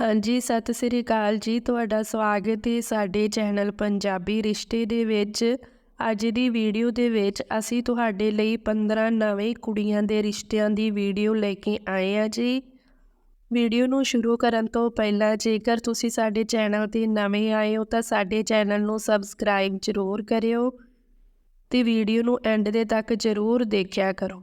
ਹਾਂਜੀ, ਸਤਿ ਸ੍ਰੀ ਅਕਾਲ ਜੀ। ਤੁਹਾਡਾ ਸਵਾਗਤ ਹੈ ਸਾਡੇ ਚੈਨਲ ਪੰਜਾਬੀ ਰਿਸ਼ਤੇ ਦੇ ਵਿੱਚ। ਅੱਜ ਦੀ ਵੀਡੀਓ ਦੇ ਵਿੱਚ ਅਸੀਂ ਤੁਹਾਡੇ ਲਈ 15 ਨਵੇਂ ਕੁੜੀਆਂ ਦੇ ਰਿਸ਼ਤਿਆਂ ਦੀ ਵੀਡੀਓ ਲੈ ਕੇ ਆਏ ਆ ਜੀ। ਵੀਡੀਓ ਨੂੰ ਸ਼ੁਰੂ ਕਰਨ ਤੋਂ ਪਹਿਲਾਂ ਜੇਕਰ ਤੁਸੀਂ ਸਾਡੇ ਚੈਨਲ ਤੇ ਨਵੇਂ ਆਏ ਹੋ ਤਾਂ ਸਾਡੇ ਚੈਨਲ ਨੂੰ ਸਬਸਕ੍ਰਾਈਬ ਜ਼ਰੂਰ ਕਰਿਓ ਤੇ ਵੀਡੀਓ ਨੂੰ ਐਂਡ ਦੇ ਤੱਕ ਜ਼ਰੂਰ ਦੇਖਿਆ ਕਰੋ।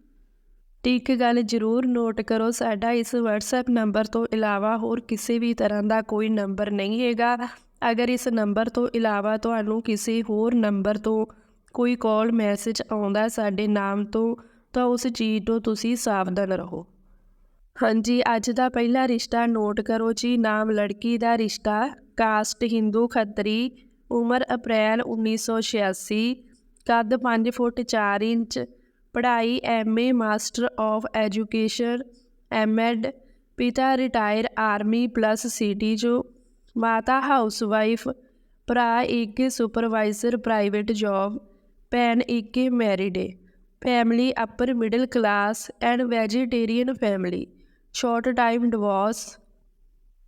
ਤੇ ਇੱਕ ਗੱਲ ਜ਼ਰੂਰ ਨੋਟ ਕਰੋ, ਸਾਡਾ ਇਸ WhatsApp ਨੰਬਰ ਤੋਂ ਇਲਾਵਾ ਹੋਰ ਕਿਸੇ ਵੀ ਤਰ੍ਹਾਂ ਦਾ ਕੋਈ ਨੰਬਰ ਨਹੀਂ ਹੈਗਾ। ਅਗਰ ਇਸ ਨੰਬਰ ਤੋਂ ਇਲਾਵਾ ਤੁਹਾਨੂੰ ਕਿਸੇ ਹੋਰ ਨੰਬਰ ਤੋਂ ਕੋਈ ਕਾਲ ਮੈਸੇਜ ਆਉਂਦਾ ਸਾਡੇ ਨਾਮ ਤੋਂ, ਤਾਂ ਉਸ ਚੀਜ਼ ਤੋਂ ਤੁਸੀਂ ਸਾਵਧਾਨ ਰਹੋ। ਹਾਂਜੀ, ਅੱਜ ਦਾ ਪਹਿਲਾ ਰਿਸ਼ਤਾ ਨੋਟ ਕਰੋ ਜੀ, ਨਾਮ ਲੜਕੀ ਦਾ ਰਿਸ਼ਤਾ ਕਾਸਟ ਹਿੰਦੂ ਖੱਤਰੀ, ਉਮਰ ਅਪ੍ਰੈਲ 1986 ਕੱਦ 5 ਫੁੱਟ 4 ਇੰਚ ਪੜ੍ਹਾਈ MA master of education MEd ਪਿਤਾ ਰਿਟਾਇਰ ਆਰਮੀ ਪਲੱਸ ਸਿਟੀ ਜੋ ਮਾਤਾ ਹਾਊਸਵਾਈਫ, ਭਰਾ ਇੱਕ ਸੁਪਰਵਾਈਜ਼ਰ ਪ੍ਰਾਈਵੇਟ ਜੌਬ, ਭੈਣ ਇੱਕ married A. Family upper middle class and vegetarian family, short time divorce,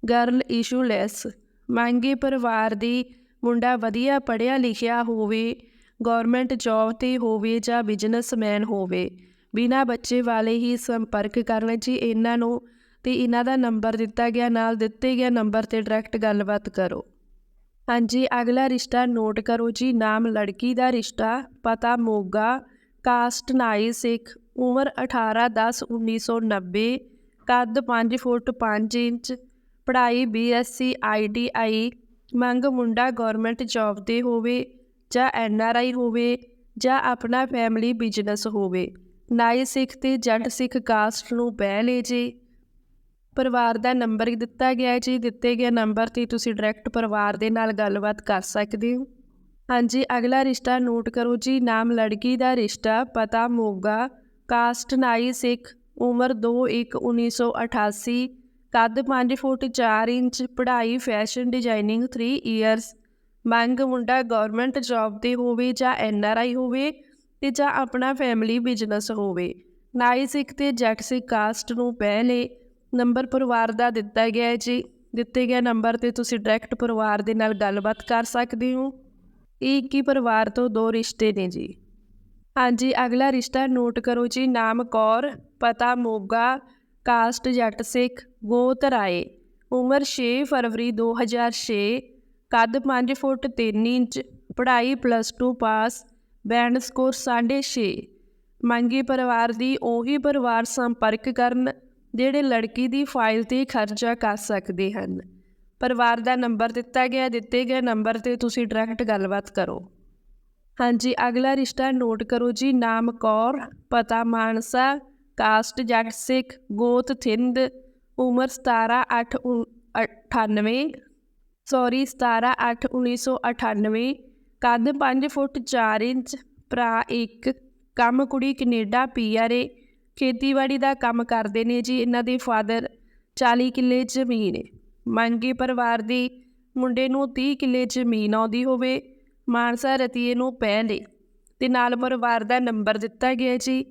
girl issueless ਮੰਗੇ ਪਰਿਵਾਰ ਦੀ ਮੁੰਡਾ ਵਧੀਆ ਪੜ੍ਹਿਆ ਲਿਖਿਆ ਹੋਵੇ ਗਵਰਨਮੈਂਟ ਜੌਬ ਤੇ ਹੋਵੇ ਜਾਂ ਬਿਜ਼ਨਸਮੈਨ ਹੋਵੇ, ਬਿਨਾ ਬੱਚੇ ਵਾਲੇ ਹੀ ਸੰਪਰਕ ਕਰਨ ਜੀ ਇਹਨਾਂ ਨੂੰ ਤੇ ਇਹਨਾਂ ਦਾ ਨੰਬਰ ਦਿੱਤਾ ਗਿਆ, ਨਾਲ ਦਿੱਤੇ ਗਿਆ ਨੰਬਰ ਤੇ ਡਾਇਰੈਕਟ ਗੱਲਬਾਤ ਕਰੋ। ਹਾਂਜੀ, ਅਗਲਾ ਰਿਸ਼ਤਾ ਨੋਟ ਕਰੋ ਜੀ, ਨਾਮ ਲੜਕੀ ਦਾ ਰਿਸ਼ਤਾ, ਪਤਾ ਮੋਗਾ, ਕਾਸਟ ਨਾਈ ਸਿੱਖ, ਉਮਰ 18 10 1990 ਕੱਦ 5 ਫੁੱਟ 5 ਇੰਚ, ਪੜ੍ਹਾਈ ਬੀਐਸਸੀ ਆਈਟੀਆਈ ਮੰਗ ਮੁੰਡਾ ਗਵਰਨਮੈਂਟ ਜੌਬ ਤੇ ਹੋਵੇ ਜਾਂ ਐੱਨ ਆਰ ਆਈ ਹੋਵੇ ਜਾਂ ਆਪਣਾ ਫੈਮਿਲੀ ਬਿਜ਼ਨਸ ਹੋਵੇ ਨਾਈ ਸਿੱਖ ਤੇ ਜੱਟ ਸਿੱਖ ਕਾਸਟ ਨੂੰ ਬਹਿ ਲੈ ਜੀ। ਪਰਿਵਾਰ ਦਾ ਨੰਬਰ ਦਿੱਤਾ ਗਿਆ ਜੀ, ਦਿੱਤੇ ਗਏ ਨੰਬਰ ਤੇ ਤੁਸੀਂ ਡਾਇਰੈਕਟ ਪਰਿਵਾਰ ਦੇ ਨਾਲ ਗੱਲਬਾਤ ਕਰ ਸਕਦੇ ਹੋ। ਹਾਂਜੀ, ਅਗਲਾ ਰਿਸ਼ਤਾ ਨੋਟ ਕਰੋ ਜੀ, ਨਾਮ ਲੜਕੀ ਦਾ ਰਿਸ਼ਤਾ, ਪਤਾ ਮੋਗਾ ਕਾਸਟ ਨਾਈ ਸਿੱਖ, ਉਮਰ 2 1 1988 ਕੱਦ 5 ਫੁੱਟ 4 ਇੰਚ, ਪੜ੍ਹਾਈ ਫੈਸ਼ਨ ਡਿਜ਼ਾਈਨਿੰਗ 3 ਇਅਰਸ ਮੰਗ ਮੁੰਡਾ ਗਵਰਨਮੈਂਟ ਜੌਬ ਤੇ ਹੋਵੇ ਜਾਂ ਐੱਨ ਆਰ ਆਈ ਹੋਵੇ ਤੇ ਜਾਂ ਆਪਣਾ ਫੈਮਿਲੀ ਬਿਜ਼ਨਸ ਹੋਵੇ। ਨਾਈ ਸਿੱਖ ਤੇ ਜੱਟ ਸਿੱਖ ਕਾਸਟ ਨੂੰ ਪਹਿਲੇ ਨੰਬਰ ਪਰਿਵਾਰ ਦਾ ਦਿੱਤਾ ਗਿਆ ਹੈ ਜੀ। ਦਿੱਤੇ ਗਏ ਨੰਬਰ ਤੇ ਤੁਸੀਂ ਡਾਇਰੈਕਟ ਪਰਿਵਾਰ ਦੇ ਨਾਲ ਗੱਲਬਾਤ ਕਰ ਸਕਦੇ ਹੋ। ਇਹ ਇੱਕ ਹੀ ਪਰਿਵਾਰ ਤੋਂ ਦੋ ਰਿਸ਼ਤੇ ਨੇ ਜੀ। ਹਾਂਜੀ, ਅਗਲਾ ਰਿਸ਼ਤਾ ਨੋਟ ਕਰੋ ਜੀ। ਨਾਮ ਕੌਰ, ਪਤਾ ਮੋਗਾ ਕਾਸਟ ਜੱਟ ਸਿੱਖ, ਗੋਤ ਰਾਏ। ਉਮਰ 6 ਫਰਵਰੀ 2006 ਕੱਦ 5 ਫੁੱਟ 3 ਇੰਚ, ਪੜ੍ਹਾਈ ਪਲੱਸ 2 ਪਾਸ ਬੈਂਡ ਸਕੋਰ 6.5 ਮੰਗੀ ਪਰਿਵਾਰ ਦੀ ਉਹੀ ਪਰਿਵਾਰ ਸੰਪਰਕ ਕਰਨ, ਜਿਹੜੇ ਲੜਕੀ ਦੀ ਫਾਈਲ ਤੇ ਖਰਚਾ ਕਰ ਸਕਦੇ ਹਨ। ਪਰਿਵਾਰ ਦਾ ਨੰਬਰ ਦਿੱਤਾ ਗਿਆ, ਦਿੱਤੇ ਗਏ ਨੰਬਰ ਤੇ ਤੁਸੀਂ ਡਾਇਰੈਕਟ ਗੱਲਬਾਤ ਕਰੋ। ਹਾਂਜੀ, ਅਗਲਾ ਰਿਸ਼ਤਾ ਨੋਟ ਕਰੋ ਜੀ, ਨਾਮ ਕੌਰ, ਪਤਾ ਮਾਨਸਾ ਕਾਸਟ ਜੱਟ ਸਿੱਖ, ਗੋਤ ਥਿੰਦ, ਉਮਰ 17 8 98 ਸੌਰੀ 17 8 1998 ਕੱਦ 5 ਫੁੱਟ 4 ਇੰਚ, ਭਰਾ ਇੱਕ, ਕੰਮ ਕੁੜੀ ਕੈਨੇਡਾ ਏ, ਖੇਤੀਬਾੜੀ ਦਾ ਕੰਮ ਕਰਦੇ ਨੇ ਜੀ, ਇਹਨਾਂ ਦੇ ਫਾਦਰ 40 ਕਿੱਲੇ ਜ਼ਮੀਨ। ਏ ਮੰਗੀ ਪਰਿਵਾਰ ਦੀ ਮੁੰਡੇ ਨੂੰ 30 ਕਿੱਲੇ ਜ਼ਮੀਨ ਆਉਂਦੀ ਹੋਵੇ, ਮਾਨਸਾ ਰਤੀਏ ਨੂੰ ਪਹਿਲੇ। ਤੇ ਨਾਲ ਪਰਿਵਾਰ ਦਾ ਨੰਬਰ ਦਿੱਤਾ ਗਿਆ ਜੀ।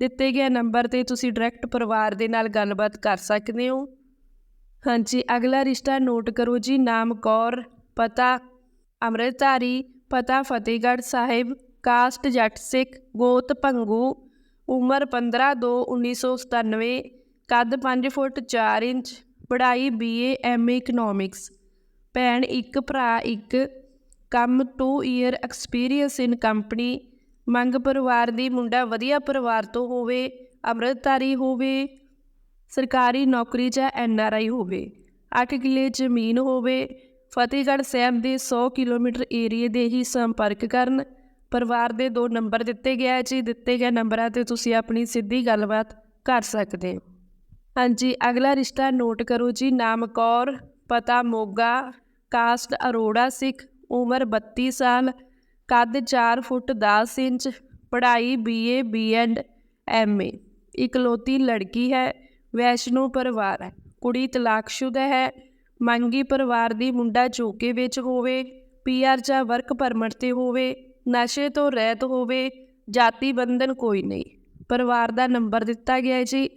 ਦਿੱਤੇ ਗਿਆ ਨੰਬਰ ਤੇ ਤੁਸੀਂ ਡਾਇਰੈਕਟ ਪਰਿਵਾਰ ਦੇ ਨਾਲ ਗੱਲਬਾਤ ਕਰ ਸਕਦੇ ਹੋ। ਹਾਂਜੀ, ਅਗਲਾ ਰਿਸ਼ਤਾ ਨੋਟ ਕਰੋ ਜੀ, ਨਾਮ ਕੌਰ, ਪਤਾ ਅੰਮ੍ਰਿਤਧਾਰੀ, ਪਤਾ ਫਤਿਹਗੜ੍ਹ ਸਾਹਿਬ, ਕਾਸਟ ਜੱਟ ਸਿੱਖ, ਗੋਤ ਭੰਗੂ, ਉਮਰ 15 2 1997 ਕੱਦ 5 ਫੁੱਟ 4 ਇੰਚ, ਪੜ੍ਹਾਈ ਬੀਏ ਐਮਏ ਇਕਨੋਮਿਕਸ ਭੈਣ ਇੱਕ, ਭਰਾ ਇੱਕ, ਕੰਮ 2 ਈਅਰ ਐਕਸਪੀਰੀਅੰਸ ਇਨ ਕੰਪਨੀ ਮੰਗ ਪਰਿਵਾਰ ਦੀ ਮੁੰਡਾ ਵਧੀਆ ਪਰਿਵਾਰ ਤੋਂ ਹੋਵੇ, ਅੰਮ੍ਰਿਤਧਾਰੀ ਹੋਵੇ। ਸਰਕਾਰੀ ਨੌਕਰੀ ਜਾਂ ਐਨਆਰਆਈ ਹੋਵੇ। 8 ਕਿੱਲੇ ਜ਼ਮੀਨ ਹੋਵੇ, ਫਤਿਹਗੜ੍ਹ ਸਾਹਿਬ ਦੇ 100 ਕਿਲੋਮੀਟਰ ਏਰੀਏ ਦੇ ਹੀ ਸੰਪਰਕ ਕਰਨ। ਪਰਿਵਾਰ ਦੇ ਦੋ ਨੰਬਰ ਦਿੱਤੇ ਗਏ ਜੀ। ਦਿੱਤੇ ਗਏ ਨੰਬਰਾਂ ਤੇ ਤੁਸੀਂ ਆਪਣੀ ਸਿੱਧੀ ਗੱਲਬਾਤ ਕਰ ਸਕਦੇ ਹੋ। ਹਾਂਜੀ, ਅਗਲਾ ਰਿਸ਼ਤਾ ਨੋਟ ਕਰੋ ਜੀ। ਨਾਮ ਕੌਰ, ਪਤਾ ਮੋਗਾ, ਕਾਸਟ ਅਰੋੜਾ ਸਿੱਖ, ਉਮਰ 32 ਸਾਲ, ਕੱਦ 4 ਫੁੱਟ 10 ਇੰਚ, ਪੜ੍ਹਾਈ ਬੀਏ ਬੀਐਡ ਐਮਏ ਇਕਲੌਤੀ ਲੜਕੀ ਹੈ। ਵੈਸ਼ਨੂ ਪਰਿਵਾਰ ਕੁੜੀ ਤਲਾਕਸ਼ੁਦਾ ਹੈ। ਮੰਗੀ ਪਰਿਵਾਰ ਦੀ ਮੁੰਡਾ ਝੋਕੇ ਵਿੱਚ ਹੋਵੇ ਪੀਆਰ ਜਾਂ ਵਰਕ ਪਰਮਿਟ ਤੇ ਹੋਵੇ, ਨਸ਼ੇ ਤੋਂ ਰਹਿਤ ਹੋਵੇ, ਜਾਤੀ ਬੰਧਨ ਕੋਈ ਨਹੀਂ। ਪਰਿਵਾਰ ਦਾ ਨੰਬਰ ਦਿੱਤਾ ਗਿਆ ਹੈ ਜੀ।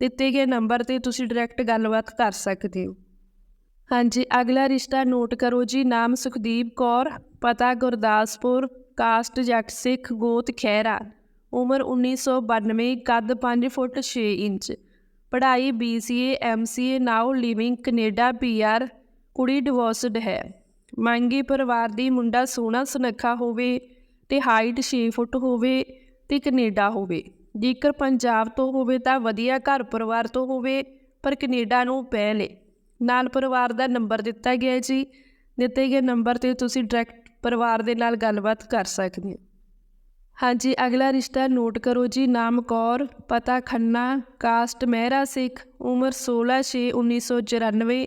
ਦਿੱਤੇ ਗਏ ਨੰਬਰ ਤੇ ਤੁਸੀਂ ਡਾਇਰੈਕਟ ਗੱਲਬਾਤ ਕਰ ਸਕਦੇ ਹੋ। ਹਾਂਜੀ, ਅਗਲਾ ਰਿਸ਼ਤਾ ਨੋਟ ਕਰੋ ਜੀ। ਨਾਮ ਸੁਖਦੀਪ ਕੌਰ, ਪਤਾ ਗੁਰਦਾਸਪੁਰ, ਕਾਸਟ ਜੱਟ ਸਿੱਖ ਗੋਤ ਖਹਿਰਾ। ਉਮਰ 1992 ਕੱਦ 5 ਫੁੱਟ 6 ਇੰਚ। ਪੜ੍ਹਾਈ BCA MCA now living Canada PR ਕੁੜੀ ਡਿਵੋਰਸਡ ਹੈ। ਮੰਗੀ ਪਰਿਵਾਰ ਦੀ ਮੁੰਡਾ ਸੋਹਣਾ ਸੁਨੱਖਾ ਹੋਵੇ ਤੇ ਹਾਈਟ 6 ਫੁੱਟ ਹੋਵੇ ਤੇ ਕੈਨੇਡਾ ਹੋਵੇ। ਜੇਕਰ ਪੰਜਾਬ ਤੋਂ ਹੋਵੇ ਤਾਂ ਵਧੀਆ ਘਰ ਪਰਿਵਾਰ ਤੋਂ ਹੋਵੇ, ਪਰ ਕੈਨੇਡਾ ਨੂੰ ਪਹਿਲੇ ਨਾਲ ਪਰਿਵਾਰ ਦਾ ਨੰਬਰ ਦਿੱਤਾ ਗਿਆ ਜੀ। ਦਿੱਤੇ ਗਏ ਨੰਬਰ ਤੇ ਤੁਸੀਂ ਡਾਇਰੈਕਟ ਪਰਿਵਾਰ ਦੇ ਨਾਲ ਗੱਲਬਾਤ ਕਰ ਸਕਦੇ ਹੋ। ਹਾਂਜੀ, ਅਗਲਾ ਰਿਸ਼ਤਾ ਨੋਟ ਕਰੋ ਜੀ, ਨਾਮ ਕੌਰ, ਪਤਾ ਖੰਨਾ, ਕਾਸਟ ਮਹਿਰਾ ਸਿੱਖ, ਉਮਰ 16 6 1994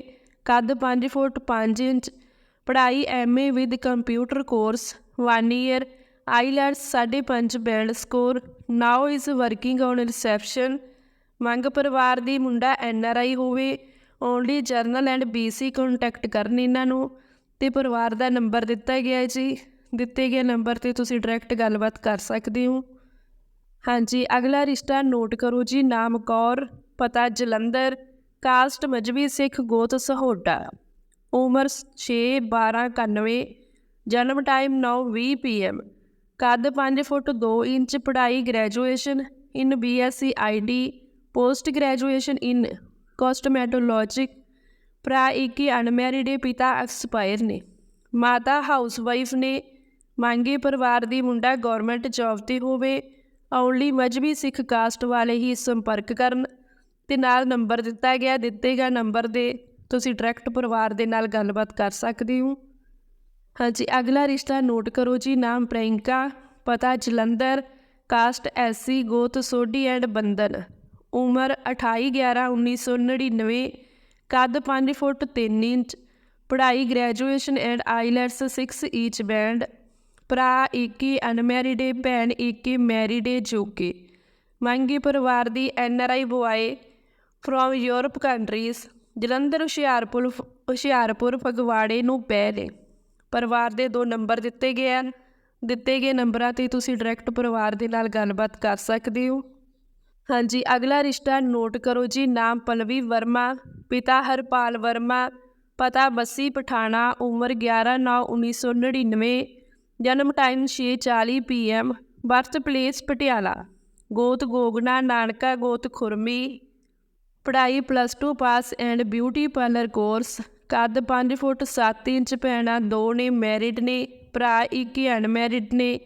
ਕੱਦ 5 ਫੁੱਟ 5 ਇੰਚ, ਪੜ੍ਹਾਈ MA with computer course 1 year IELTS 5.5 band score now is working on reception ਮੰਗ ਪਰਿਵਾਰ ਦੀ ਮੁੰਡਾ ਐੱਨ ਆਰ ਆਈ ਹੋਵੇ only general and BC contact ਕਰਨ ਇਹਨਾਂ ਨੂੰ, ਤੇ ਪਰਿਵਾਰ ਦਾ ਨੰਬਰ ਦਿੱਤਾ ਗਿਆ ਹੈ ਜੀ। ਦਿੱਤੇ ਗਏ ਨੰਬਰ ਤੇ ਤੁਸੀਂ ਡਾਇਰੈਕਟ ਗੱਲਬਾਤ ਕਰ ਸਕਦੇ ਹੋ। ਹਾਂਜੀ, ਅਗਲਾ ਰਿਸ਼ਤਾ ਨੋਟ ਕਰੋ ਜੀ, ਨਾਮ ਕੌਰ ਪਤਾ ਜਲੰਧਰ, ਕਾਸਟ ਮਜਬੀ ਸਿੱਖ ਗੋਤ ਸਹੋਟਾ ਉਮਰ 6 12 91 ਜਨਮ ਟਾਈਮ 9 20 ਪੀਐਮ ਕੱਦ 5 ਫੁੱਟ 2 ਇੰਚ, ਪੜ੍ਹਾਈ graduation in BSc ID post graduation in cosmetology ਭਰਾ ਇੱਕ ਹੀ ਅਨਮੈਰਿਡ ਪਿਤਾ ਐਕਸਪਾਇਰ ਨੇ, ਮਾਤਾ ਹਾਊਸਵਾਈਫ ਨੇ ਮੰਗੇ ਪਰਿਵਾਰ ਦੀ ਮੁੰਡਾ ਗਵਰਨਮੈਂਟ ਜੌਬ ਤੇ ਹੋਵੇ, ਆਉਣ ਲਈ ਮਜਬੀ ਸਿੱਖ ਕਾਸਟ ਵਾਲੇ ਹੀ ਸੰਪਰਕ ਕਰਨ ਤੇ ਨਾਲ ਨੰਬਰ ਦਿੱਤਾ ਗਿਆ ਦਿੱਤੇਗਾ ਨੰਬਰ ਦੇ, ਤੁਸੀਂ ਡਾਇਰੈਕਟ ਪਰਿਵਾਰ ਦੇ ਨਾਲ ਗੱਲਬਾਤ ਕਰ ਸਕਦੇ ਹੋ। ਹਾਂਜੀ, ਅਗਲਾ ਰਿਸ਼ਤਾ ਨੋਟ ਕਰੋ ਜੀ, ਨਾਮ ਪ੍ਰਿਯੰਕਾ, ਪਤਾ ਜਲੰਧਰ, ਕਾਸਟ ਐਸਸੀ ਗੋਤ, ਸੋਢੀ ਐਂਡ ਬੰਦਨ ਉਮਰ 28 11 1999 ਕੱਦ 5 ਫੁੱਟ 3 ਇੰਚ, ਪੜ੍ਹਾਈ graduation and IELTS 6 each band. ਭਰਾ ਇੱਕ ਅਨਮੈਰਿਡ ਏ, ਭੈਣ ਇੱਕ ਮੈਰਿਡ ਏ ਜੋ ਮੰਗੀ ਪਰਿਵਾਰ ਦੀ N R I boy from Europe countries Jalandhar, Hoshiarpur Hoshiarpur, ਫਗਵਾੜੇ ਨੂੰ ਪੈ ਪਹਿਲੇ ਪਰਿਵਾਰ ਦੇ ਦੋ ਨੰਬਰ ਦਿੱਤੇ ਗਏ ਹਨ। ਦਿੱਤੇ ਗਏ ਨੰਬਰਾਂ ਤੇ ਤੁਸੀਂ ਡਾਇਰੈਕਟ ਪਰਿਵਾਰ ਦੇ ਨਾਲ ਗੱਲਬਾਤ ਕਰ ਸਕਦੇ ਹੋ। ਹਾਂਜੀ, ਅਗਲਾ ਰਿਸ਼ਤਾ ਨੋਟ ਕਰੋ ਜੀ, ਨਾਮ ਪਲਵੀ ਵਰਮਾ, ਪਿਤਾ ਹਰਪਾਲ ਵਰਮਾ, ਪਤਾ ਬੱਸੀ ਪਠਾਣਾ, ਉਮਰ 11 9 1999 ਜਨਮ time 6:40 PM birth place Patiala. ਗੋਤ ਗੋਗਨਾ ਨਾਨਕਾ ਗੋਤ ਖੁਰਮੀ। ਪੜ੍ਹਾਈ plus 2 pass and beauty parlour course ਕੱਦ 5 ਫੁੱਟ 7 ਇੰਚ ਭੈਣਾਂ ਦੋ ਨੇ ਮੈਰਿਡ ਨੇ, ਭਰਾ ਇੱਕ ਹੀ ਅਨਮੈਰਿਡ ਨੇ।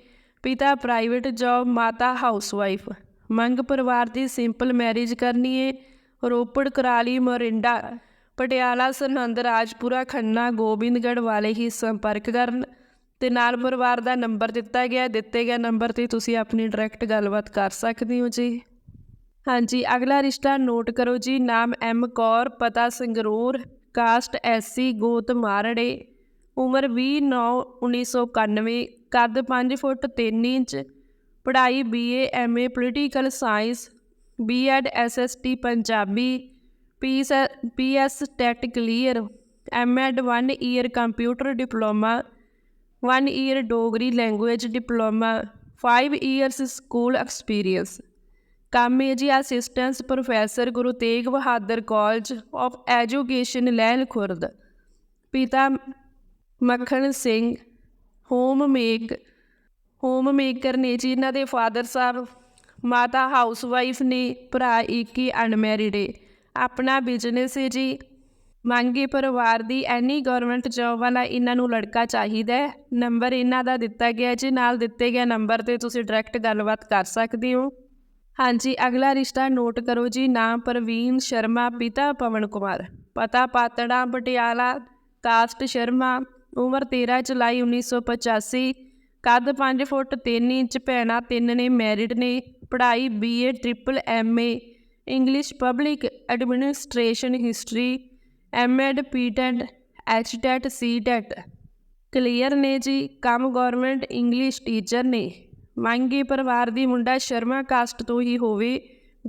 ਪਿਤਾ ਪ੍ਰਾਈਵੇਟ ਜੌਬ ਮਾਤਾ ਹਾਊਸਵਾਈਫ ਮੰਗ ਪਰਿਵਾਰ ਦੀ ਸਿੰਪਲ ਮੈਰਿਜ ਕਰਨੀ ਏ। ਰੋਪੜ, ਕਰਾਲੀ, ਮੋਰਿੰਡਾ। ਪਟਿਆਲਾ ਸਰਹੰਦ ਰਾਜਪੁਰਾ, ਖੰਨਾ, ਗੋਬਿੰਦਗੜ੍ਹ ਵਾਲੇ ਹੀ ਸੰਪਰਕ ਕਰਨ। ਤੇ ਨਾਲ ਪਰਿਵਾਰ ਦਾ ਨੰਬਰ ਦਿੱਤਾ ਗਿਆ, ਦਿੱਤੇ ਗਏ ਨੰਬਰ ਤੇ ਤੁਸੀਂ ਆਪਣੀ ਡਾਇਰੈਕਟ ਗੱਲਬਾਤ ਕਰ ਸਕਦੇ ਹੋ ਜੀ। ਹਾਂਜੀ, ਅਗਲਾ ਰਿਸ਼ਤਾ ਨੋਟ ਕਰੋ ਜੀ, ਨਾਮ ਐਮ ਕੌਰ, ਪਤਾ ਸੰਗਰੂਰ, ਕਾਸਟ ਐਸਸੀ ਗੋਤ ਮਾਰੜੇ, ਉਮਰ 20 9 1991 ਕੱਦ 5 ਫੁੱਟ 3 ਇੰਚ, ਪੜ੍ਹਾਈ BA MA political science BEd SST Punjabi PS PS TET clear MEd 1 year computer diploma 1 year Dogri language diploma 5 years school experience ਕੰਮ ਹੈ ਜੀ assistance professor Guru Tegh Bahadur college of education Lail Khurd ਪਿਤਾ Makhan Singh home make home maker ਨੇ ਜੀ ਇਹਨਾਂ ਦੇ father ਸਾਹਿਬ, ਮਾਤਾ housewife ਨੇ ਭਰਾ ਇੱਕ ਹੀ ਅਨਮੈਰਿਡ ਹੈ ਆਪਣਾ ਬਿਜ਼ਨਸ ਹੈ ਜੀ। ਮੰਗੇ ਪਰਿਵਾਰ ਦੀ ਐਨੀ ਗਵਰਨਮੈਂਟ ਜੌਬ ਵਾਲਾ ਇਹਨਾਂ ਨੂੰ ਲੜਕਾ ਚਾਹੀਦਾ ਹੈ। ਨੰਬਰ ਇਹਨਾਂ ਦਾ ਦਿੱਤਾ ਗਿਆ ਜੀ, ਨਾਲ ਦਿੱਤੇ ਗਏ ਨੰਬਰ ਤੇ ਤੁਸੀਂ ਡਾਇਰੈਕਟ ਗੱਲਬਾਤ ਕਰ ਸਕਦੇ ਹੋ। ਹਾਂਜੀ, ਅਗਲਾ ਰਿਸ਼ਤਾ ਨੋਟ ਕਰੋ ਜੀ, ਨਾਮ ਪ੍ਰਵੀਨ ਸ਼ਰਮਾ, ਪਿਤਾ ਪਵਨ ਕੁਮਾਰ। ਪਤਾ ਪਾਤੜਾ, ਪਟਿਆਲਾ, ਕਾਸਟ ਸ਼ਰਮਾ, ਉਮਰ 13 ਜੁਲਾਈ 1985 ਕੱਦ 5 ਫੁੱਟ 3 ਇੰਚ, ਭੈਣਾਂ ਤਿੰਨ ਨੇ ਮੈਰਿਡ ਨੇ, ਪੜ੍ਹਾਈ BA triple MA English public administration history MEd PTET HTET CTET clear ਨੇ ਜੀ, ਕੰਮ ਗਵਰਨਮੈਂਟ ਇੰਗਲਿਸ਼ ਟੀਚਰ ਨੇ। ਮੰਗੇ ਪਰਿਵਾਰ ਦੀ ਮੁੰਡਾ ਸ਼ਰਮਾ ਕਾਸਟ ਤੋਂ ਹੀ ਹੋਵੇ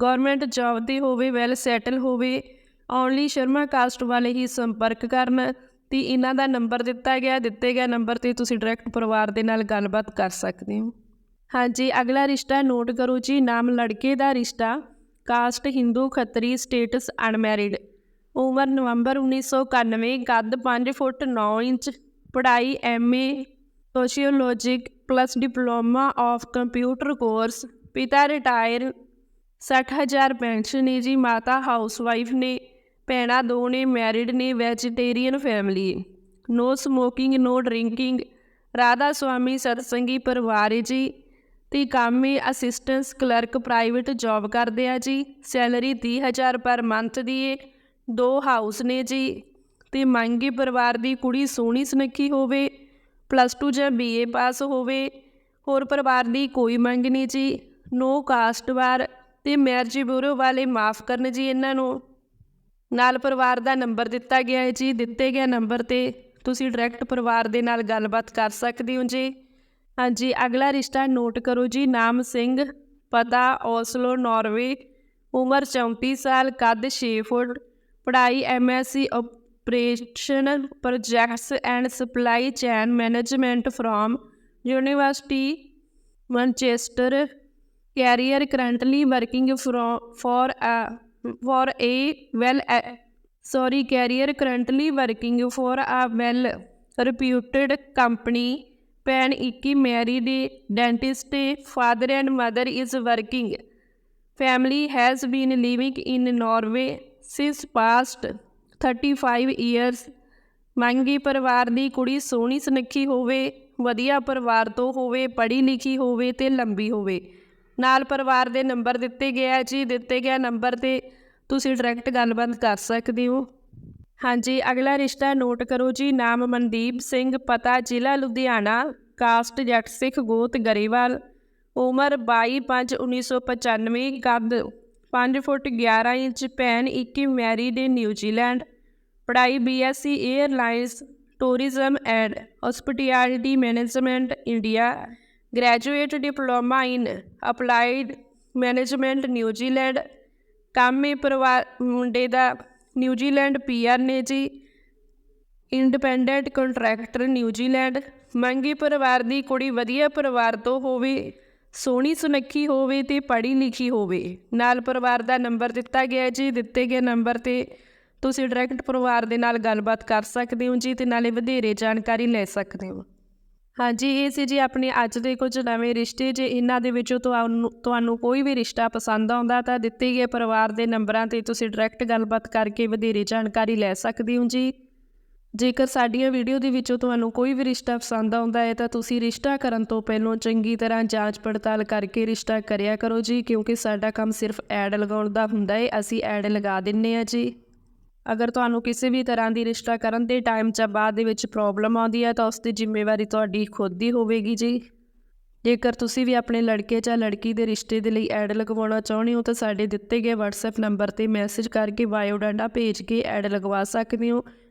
ਗਵਰਨਮੈਂਟ ਜੌਬ ਤੇ ਹੋਵੇ ਵੈਲ ਸੈਟਲ ਹੋਵੇ ਓਨਲੀ ਸ਼ਰਮਾ ਕਾਸਟ ਵਾਲੇ ਹੀ ਸੰਪਰਕ ਕਰਨ। ਤੇ ਇਹਨਾਂ ਦਾ ਨੰਬਰ ਦਿੱਤਾ ਗਿਆ, ਦਿੱਤੇ ਗਿਆ ਨੰਬਰ ਤੇ ਤੁਸੀਂ ਡਾਇਰੈਕਟ ਪਰਿਵਾਰ ਦੇ ਨਾਲ ਗੱਲਬਾਤ ਕਰ ਸਕਦੇ ਹੋ। ਹਾਂਜੀ, ਅਗਲਾ ਰਿਸ਼ਤਾ ਨੋਟ ਕਰੋ ਜੀ, ਨਾਮ ਲੜਕੇ ਦਾ ਰਿਸ਼ਤਾ। Caste Hindu Khatri status unmarried ਉਮਰ ਨਵੰਬਰ 1991 ਕੱਦ 5 ਫੁੱਟ 9 ਇੰਚ, ਪੜ੍ਹਾਈ MA sociology plus diploma of computer course ਪਿਤਾ ਰਿਟਾਇਰ 60000 ਪੈਨਸ਼ਨ ਹੈ ਜੀ, ਮਾਤਾ ਹਾਊਸਵਾਈਫ ਨੇ, ਭੈਣਾਂ ਦੋ ਨੇ ਮੈਰਿਡ ਨੇ vegetarian family no smoking no drinking Radha Soami ਸਤਸੰਗੀ ਪਰਿਵਾਰ ਹੈ ਜੀ, ਤੇ ਕੰਮ ਹੈ ਅਸਿਸਟੈਂਸ ਕਲਰਕ ਪ੍ਰਾਈਵੇਟ ਜੌਬ ਕਰਦੇ ਆ ਜੀ ਸੈਲਰੀ 30000 ਪਰ ਮੰਥ ਦੀ ਹੈ ਦੋ ਹਾਊਸ ਨੇ ਜੀ, ਤੇ ਮੰਗੇ ਪਰਿਵਾਰ ਦੀ ਕੁੜੀ ਸੋਹਣੀ ਸੁਨੱਖੀ ਹੋਵੇ ਪਲੱਸ 2 ਜਾਂ ਬੀਏ ਪਾਸ ਹੋਵੇ, ਹੋਰ ਪਰਿਵਾਰ ਦੀ ਕੋਈ ਮੰਗ ਨਹੀਂ ਜੀ ਨੋ ਕਾਸਟ ਵਾਰ ਤੇ ਮੈਰਿਜ ਬਿਊਰੋ ਵਾਲੇ ਮਾਫ ਕਰਨ ਜੀ ਇਹਨਾਂ ਨੂੰ। ਨਾਲ ਪਰਿਵਾਰ ਦਾ ਨੰਬਰ ਦਿੱਤਾ ਗਿਆ ਹੈ ਜੀ, ਦਿੱਤੇ ਗਿਆ ਨੰਬਰ ਤੇ ਤੁਸੀਂ ਡਾਇਰੈਕਟ ਪਰਿਵਾਰ ਦੇ ਨਾਲ ਗੱਲਬਾਤ ਕਰ ਸਕਦੇ ਹੋ ਜੀ। ਹਾਂਜੀ, ਅਗਲਾ ਰਿਸ਼ਤਾ ਨੋਟ ਕਰੋ ਜੀ, ਨਾਮ ਸਿੰਘ, ਪਤਾ ਔਸਲੋ ਨਾਰਵੇ ਉਮਰ 34 ਸਾਲ, ਕੱਦ 6 ਫੁੱਟ पढ़ाई Operational Projects and Supply Chain Management from University Manchester. Manchester currently working for for for a well sorry career currently working for a well reputed company. Pan Iki married a dentist. Father and mother is working. Family has been living in Norway. Since past 35 years, ਮੰਗੀ ਪਰਿਵਾਰ ਦੀ ਕੁੜੀ ਸੋਹਣੀ ਸੁਨੱਖੀ ਹੋਵੇ, ਵਧੀਆ ਪਰਿਵਾਰ ਤੋਂ ਹੋਵੇ, ਪੜ੍ਹੀ ਲਿਖੀ ਹੋਵੇ ਤੇ ਲੰਬੀ ਹੋਵੇ। ਨਾਲ ਪਰਿਵਾਰ ਦੇ ਨੰਬਰ ਦਿੱਤੇ ਗਿਆ ਜੀ, ਦਿੱਤੇ ਗਿਆ ਨੰਬਰ ਤੇ ਤੁਸੀਂ ਡਾਇਰੈਕਟ ਗੱਲਬਾਤ ਕਰ ਸਕਦੇ ਹੋ। ਹਾਂਜੀ, ਅਗਲਾ ਰਿਸ਼ਤਾ ਨੋਟ ਕਰੋ ਜੀ, ਨਾਮ ਮਨਦੀਪ ਸਿੰਘ, ਪਤਾ ਜ਼ਿਲ੍ਹਾ ਲੁਧਿਆਣਾ ਕਾਸਟ ਜੱਟ ਸਿੱਖ ਗੋਤ ਗਰੇਵਾਲ, ਉਮਰ 22/5/1995 ਕੱਦ 5 ਫੁੱਟ 11 ਇੰਚ ਭੈਣ 21 ਮੈਰੀਡ ਇਨ ਨਿਊਜ਼ੀਲੈਂਡ ਪੜ੍ਹਾਈ BSc airlines tourism and hospitality management India. Graduate diploma in applied management New Zealand ਕਾਮੇ ਪਰਿਵਾਰ ਮੁੰਡੇ ਦਾ ਨਿਊਜ਼ੀਲੈਂਡ ਪੀਆਰ ਨੇ ਜੀ। ਇੰਡੀਪੈਂਡੈਂਟ ਕੰਟਰੈਕਟਰ ਨਿਊਜ਼ੀਲੈਂਡ ਮੰਗੀ ਪਰਿਵਾਰ ਦੀ ਕੁੜੀ ਵਧੀਆ ਪਰਿਵਾਰ ਤੋਂ ਹੋਵੇ। ਸੋਹਣੀ ਸੁਨੱਖੀ ਹੋਵੇ ਤੇ ਪੜ੍ਹੀ ਲਿਖੀ ਹੋਵੇ। ਨਾਲ ਪਰਿਵਾਰ ਦਾ ਨੰਬਰ ਦਿੱਤਾ ਗਿਆ ਜੀ। ਦਿੱਤੇ ਗਏ ਨੰਬਰ ਤੇ ਤੁਸੀਂ ਡਾਇਰੈਕਟ ਪਰਿਵਾਰ ਦੇ ਨਾਲ ਗੱਲਬਾਤ ਕਰ ਸਕਦੇ ਹੋ ਜੀ ਤੇ ਨਾਲੇ ਵਧੇਰੇ ਜਾਣਕਾਰੀ ਲੈ ਸਕਦੇ ਹੋ। ਹਾਂਜੀ ਇਹ ਸੀ ਜੀ ਆਪਣੇ ਅੱਜ ਦੇ ਕੁਝ ਨਵੇਂ ਰਿਸ਼ਤੇ। ਜੇ ਇਹਨਾਂ ਦੇ ਵਿੱਚੋਂ ਤੁਹਾਨੂੰ ਤੁਹਾਨੂੰ ਕੋਈ ਵੀ ਰਿਸ਼ਤਾ ਪਸੰਦ ਆਉਂਦਾ ਤਾਂ ਦਿੱਤੇ ਗਏ ਪਰਿਵਾਰ ਦੇ ਨੰਬਰਾਂ ਤੇ ਤੁਸੀਂ ਡਾਇਰੈਕਟ ਗੱਲਬਾਤ ਕਰਕੇ ਵਧੇਰੇ ਜਾਣਕਾਰੀ ਲੈ ਸਕਦੇ ਹੋ ਜੀ। ਜੇਕਰ ਸਾਡੀਆਂ ਵੀਡੀਓ ਦੇ ਵਿੱਚੋਂ ਤੁਹਾਨੂੰ ਕੋਈ ਵੀ ਰਿਸ਼ਤਾ ਪਸੰਦ ਆਉਂਦਾ ਹੈ ਤਾਂ ਤੁਸੀਂ ਰਿਸ਼ਤਾ ਕਰਨ ਤੋਂ ਪਹਿਲਾਂ ਚੰਗੀ ਤਰ੍ਹਾਂ ਜਾਂਚ ਪੜਤਾਲ ਕਰਕੇ ਰਿਸ਼ਤਾ ਕਰਿਆ ਕਰੋ ਜੀ, ਕਿਉਂਕਿ ਸਾਡਾ ਕੰਮ ਸਿਰਫ ਐਡ ਲਗਾਉਣ ਦਾ ਹੁੰਦਾ ਹੈ। ਅਸੀਂ ਐਡ ਲਗਾ ਦਿੰਨੇ ਆ ਜੀ। ਅਗਰ ਤੁਹਾਨੂੰ ਕਿਸੇ ਵੀ ਤਰ੍ਹਾਂ ਦੀ ਰਿਸ਼ਤਾ ਕਰਨ ਦੇ ਟਾਈਮ 'ਚ ਬਾਅਦ ਦੇ ਵਿੱਚ ਪ੍ਰੋਬਲਮ ਆਉਂਦੀ ਹੈ ਤਾਂ ਉਸ ਦੀ ਜ਼ਿੰਮੇਵਾਰੀ ਤੁਹਾਡੀ ਖੁਦ ਦੀ ਹੋਵੇਗੀ ਜੀ। ਜੇਕਰ ਤੁਸੀਂ ਵੀ ਆਪਣੇ ਲੜਕੇ ਜਾਂ ਲੜਕੀ ਦੇ ਰਿਸ਼ਤੇ ਦੇ ਲਈ ਐਡ ਲਗਵਾਉਣਾ ਚਾਹੁੰਦੇ ਹੋ ਤਾਂ ਸਾਡੇ ਦਿੱਤੇ ਗਏ WhatsApp ਨੰਬਰ ਤੇ ਮੈਸੇਜ ਕਰਕੇ ਬਾਇਓਡਾਟਾ ਭੇਜ ਕੇ ਐਡ ਲਗਵਾ ਸਕਦੇ ਹੋ।